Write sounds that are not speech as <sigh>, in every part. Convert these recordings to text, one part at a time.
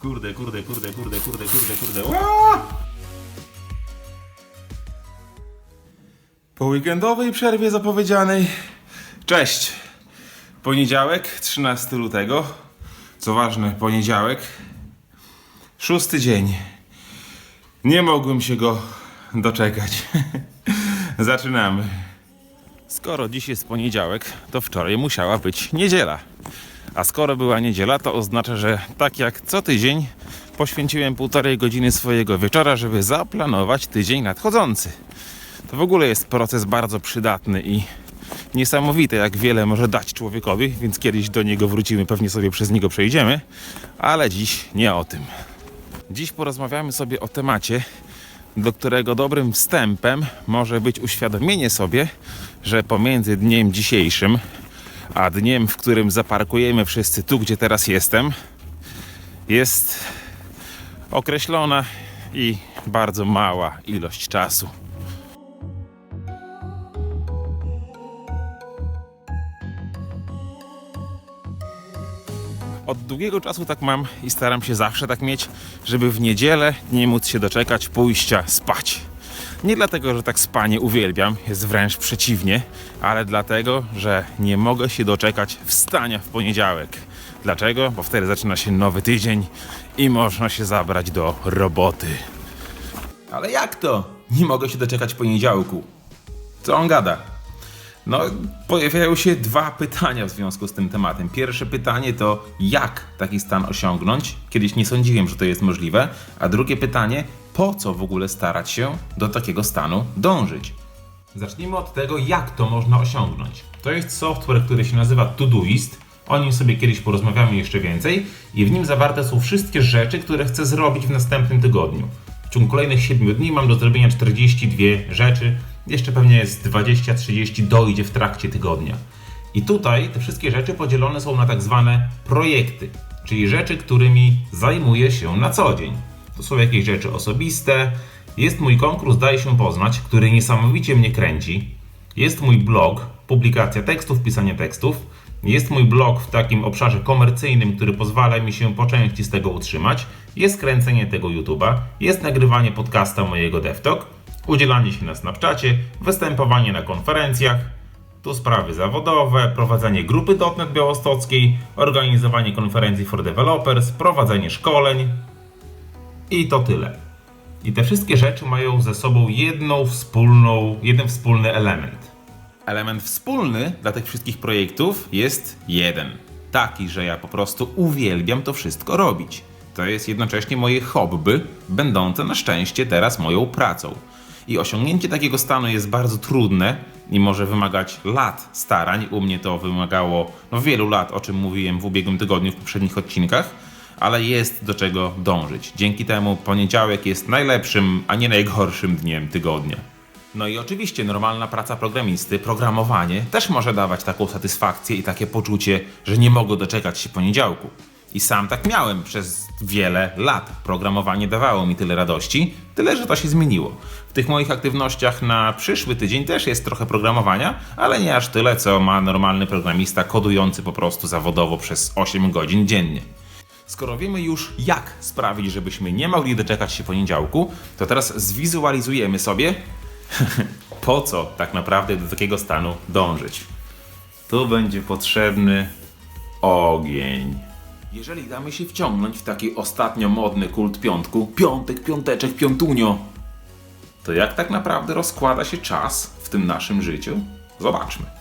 Kurde, kurde, kurde, kurde, kurde, kurde, kurde. Po weekendowej przerwie zapowiedzianej. Cześć! Poniedziałek, 13 lutego. Co ważne, poniedziałek. Szósty dzień. Nie mogłem się go doczekać. <laughs> Zaczynamy. Skoro dziś jest poniedziałek, to wczoraj musiała być niedziela. A skoro była niedziela, to oznacza, że tak jak co tydzień poświęciłem półtorej godziny swojego wieczora, żeby zaplanować tydzień nadchodzący. To w ogóle jest proces bardzo przydatny i niesamowite, jak wiele może dać człowiekowi, więc kiedyś do niego wrócimy, pewnie sobie przez niego przejdziemy, ale dziś nie o tym. Dziś porozmawiamy sobie o temacie, do którego dobrym wstępem może być uświadomienie sobie, że pomiędzy dniem dzisiejszym a dniem, w którym zaparkujemy wszyscy tu, gdzie teraz jestem, jest określona i bardzo mała ilość czasu. Od długiego czasu tak mam i staram się zawsze tak mieć, żeby w niedzielę nie móc się doczekać pójścia spać. Nie dlatego, że tak spanie uwielbiam, jest wręcz przeciwnie, ale dlatego, że nie mogę się doczekać wstania w poniedziałek. Dlaczego? Bo wtedy zaczyna się nowy tydzień i można się zabrać do roboty. Ale jak to? Nie mogę się doczekać poniedziałku. Co on gada? No, pojawiają się dwa pytania w związku z tym tematem. Pierwsze pytanie to, jak taki stan osiągnąć? Kiedyś nie sądziłem, że to jest możliwe. A drugie pytanie, po co w ogóle starać się do takiego stanu dążyć? Zacznijmy od tego, jak to można osiągnąć. To jest software, który się nazywa Todoist. O nim sobie kiedyś porozmawiamy jeszcze więcej. I w nim zawarte są wszystkie rzeczy, które chcę zrobić w następnym tygodniu. W ciągu kolejnych 7 dni mam do zrobienia 42 rzeczy. Jeszcze pewnie jest 20-30 dojdzie w trakcie tygodnia. I tutaj te wszystkie rzeczy podzielone są na tak zwane projekty, czyli rzeczy, którymi zajmuję się na co dzień. To są jakieś rzeczy osobiste. Jest mój konkurs Daj się poznać, który niesamowicie mnie kręci. Jest mój blog, publikacja tekstów, pisanie tekstów. Jest mój blog w takim obszarze komercyjnym, który pozwala mi się po części z tego utrzymać. Jest kręcenie tego YouTube'a, jest nagrywanie podcasta mojego DevTalk, udzielanie się na Snapchacie, występowanie na konferencjach, tu sprawy zawodowe, prowadzenie grupy .NET Białostockiej, organizowanie konferencji for developers, prowadzenie szkoleń i to tyle. I te wszystkie rzeczy mają ze sobą jedną wspólną, jeden wspólny element. Element wspólny dla tych wszystkich projektów jest jeden. Taki, że ja po prostu uwielbiam to wszystko robić. To jest jednocześnie moje hobby, będące na szczęście teraz moją pracą. I osiągnięcie takiego stanu jest bardzo trudne i może wymagać lat starań. U mnie to wymagało no, wielu lat, o czym mówiłem w ubiegłym tygodniu w poprzednich odcinkach, ale jest do czego dążyć. Dzięki temu poniedziałek jest najlepszym, a nie najgorszym dniem tygodnia. No i oczywiście normalna praca programisty, programowanie też może dawać taką satysfakcję i takie poczucie, że nie mogę doczekać się poniedziałku. I sam tak miałem przez wiele lat. Programowanie dawało mi tyle radości, tyle że to się zmieniło. W tych moich aktywnościach na przyszły tydzień też jest trochę programowania, ale nie aż tyle, co ma normalny programista kodujący po prostu zawodowo przez 8 godzin dziennie. Skoro wiemy już, jak sprawić, żebyśmy nie mogli doczekać się poniedziałku, to teraz zwizualizujemy sobie, <laughs> po co tak naprawdę do takiego stanu dążyć. Tu będzie potrzebny ogień. Jeżeli damy się wciągnąć w taki ostatnio modny kult piątku, piątek, piąteczek, piątunio, to jak tak naprawdę rozkłada się czas w tym naszym życiu? Zobaczmy.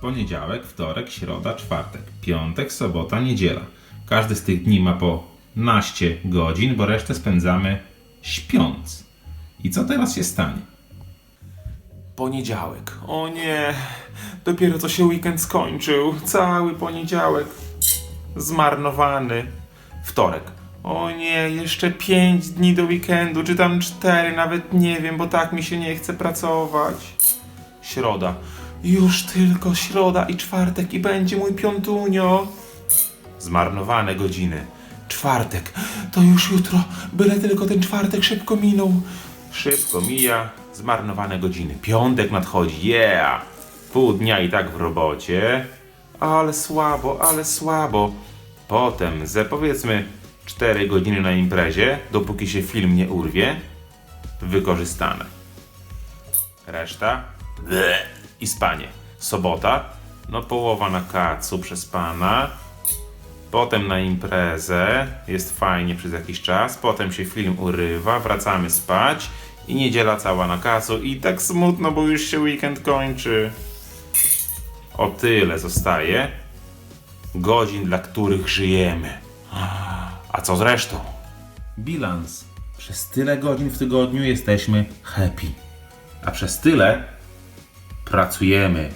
Poniedziałek, wtorek, środa, czwartek, piątek, sobota, niedziela. Każdy z tych dni ma po naście godzin, bo resztę spędzamy śpiąc. I co teraz się stanie? Poniedziałek. O nie, dopiero co się weekend skończył. Cały poniedziałek. Zmarnowany. Wtorek. O nie, jeszcze pięć dni do weekendu, czy tam cztery, nawet nie wiem, bo tak mi się nie chce pracować. Środa. Już tylko środa i czwartek i będzie mój piątunio. Zmarnowane godziny. Czwartek. To już jutro. Byle tylko ten czwartek szybko minął. Szybko mija. Zmarnowane godziny. Piątek nadchodzi. Yeah! Pół dnia i tak w robocie. Ale słabo, ale słabo. Potem ze powiedzmy 4 godziny na imprezie, dopóki się film nie urwie, wykorzystane. Reszta ble, i spanie. Sobota, no połowa na kacu przez pana. Potem na imprezę, jest fajnie przez jakiś czas, potem się film urywa, wracamy spać i niedziela cała na kacu i tak smutno, bo już się weekend kończy. O tyle zostaje godzin, dla których żyjemy. A co z resztą? Bilans. Przez tyle godzin w tygodniu jesteśmy happy. A przez tyle pracujemy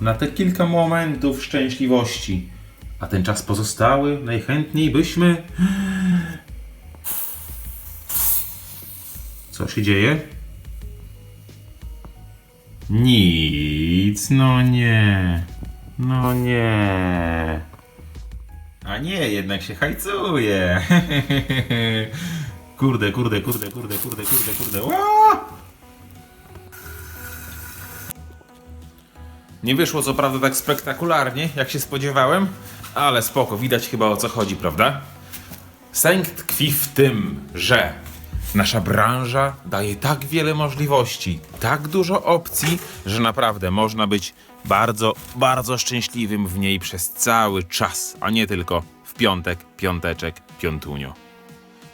na te kilka momentów szczęśliwości. A ten czas pozostały najchętniej byśmy. Co się dzieje? Nic, no nie. No nie. A nie, jednak się hajcuje. <laughs> Kurde, kurde, kurde, kurde, kurde, kurde, kurde. Nie wyszło co prawda tak spektakularnie, jak się spodziewałem, ale spoko, widać chyba o co chodzi, prawda? Sęk tkwi w tym, że nasza branża daje tak wiele możliwości, tak dużo opcji, że naprawdę można być bardzo, bardzo szczęśliwym w niej przez cały czas, a nie tylko w piątek, piąteczek, piątunio.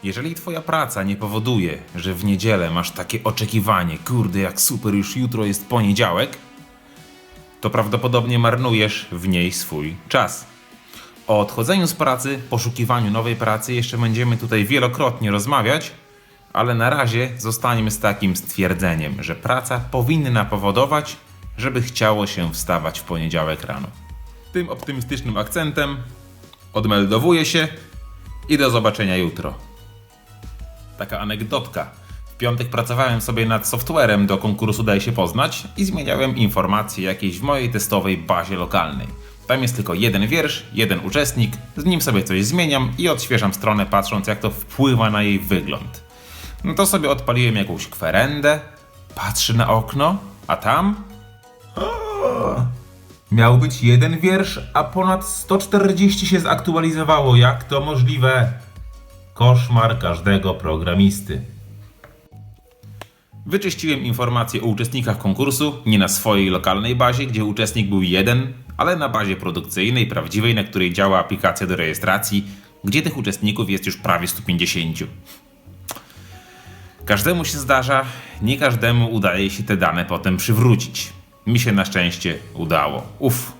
Jeżeli twoja praca nie powoduje, że w niedzielę masz takie oczekiwanie, kurde jak super, już jutro jest poniedziałek, to prawdopodobnie marnujesz w niej swój czas. O odchodzeniu z pracy, poszukiwaniu nowej pracy jeszcze będziemy tutaj wielokrotnie rozmawiać, ale na razie zostaniemy z takim stwierdzeniem, że praca powinna powodować, żeby chciało się wstawać w poniedziałek rano. Tym optymistycznym akcentem odmeldowuję się i do zobaczenia jutro. Taka anegdotka. Piątek pracowałem sobie nad softwarem do konkursu Daj się poznać i zmieniałem informacje jakieś w mojej testowej bazie lokalnej. Tam jest tylko jeden wiersz, jeden uczestnik, z nim sobie coś zmieniam i odświeżam stronę patrząc jak to wpływa na jej wygląd. No to sobie odpaliłem jakąś kwerendę, patrzę na okno, a tam... Miał być jeden wiersz, a ponad 140 się zaktualizowało. Jak to możliwe? Koszmar każdego programisty. Wyczyściłem informacje o uczestnikach konkursu, nie na swojej lokalnej bazie, gdzie uczestnik był jeden, ale na bazie produkcyjnej, prawdziwej, na której działa aplikacja do rejestracji, gdzie tych uczestników jest już prawie 150. Każdemu się zdarza, nie każdemu udaje się te dane potem przywrócić. Mi się na szczęście udało. Uff.